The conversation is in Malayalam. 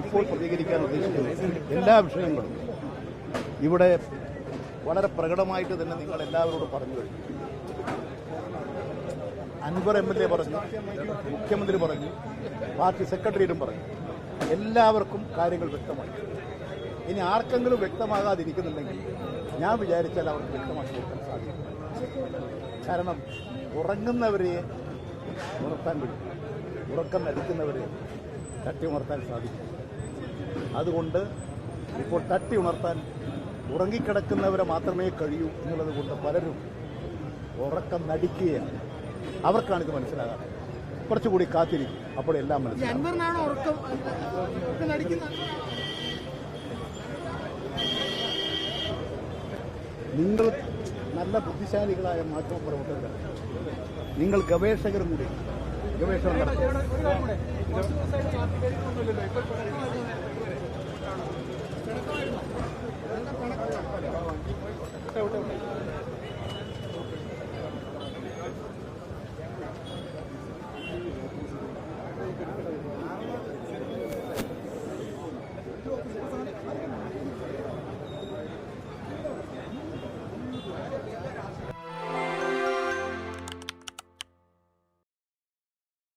ഇപ്പോൾ പ്രതികരിക്കാൻ ഉദ്ദേശിക്കുന്നത് എല്ലാ വിഷയങ്ങളും ഇവിടെ വളരെ പ്രകടമായിട്ട് തന്നെ നിങ്ങൾ എല്ലാവരോടും പറഞ്ഞു കഴിഞ്ഞു. അൻവർ എം എൽ എ പറഞ്ഞു മുഖ്യമന്ത്രി പറഞ്ഞു പാർട്ടി സെക്രട്ടറിയും പറഞ്ഞു. എല്ലാവർക്കും കാര്യങ്ങൾ വ്യക്തമായി. ഇനി ആർക്കെങ്കിലും വ്യക്തമാകാതിരിക്കുന്നുണ്ടെങ്കിൽ ഞാൻ വിചാരിച്ചാൽ അവർക്ക് വ്യക്തമാക്കി കൊടുക്കാൻ സാധിക്കും കാരണം ഉറങ്ങുന്നവരെ ഉണർത്താൻ പറ്റും. ഉറക്കം നടിക്കുന്നവരെ തട്ടി ഉണർത്താൻ സാധിക്കും. അതുകൊണ്ട് ഇപ്പോൾ തട്ടി ഉണർത്താൻ ഉറങ്ങിക്കിടക്കുന്നവരെ മാത്രമേ കഴിയൂ എന്നുള്ളത് കൊണ്ട് പലരും ഉറക്കം നടിക്കുകയാണ്. അവർക്കാണിത് മനസ്സിലാകാത്തത്. കുറച്ചുകൂടി കാത്തിരിക്കും. അപ്പോഴെല്ലാം മനസ്സിലാകും. അൻവറിനാണോ ഉറക്കം. ഒക്കെ നടിക്കുന്ന നിങ്ങൾ നല്ല ബുദ്ധിശാലികളായ മാധ്യമ പ്രവർത്തകർ. നിങ്ങൾ ഗവേഷകരും കൂടി. ഗവേഷണം നടത്തും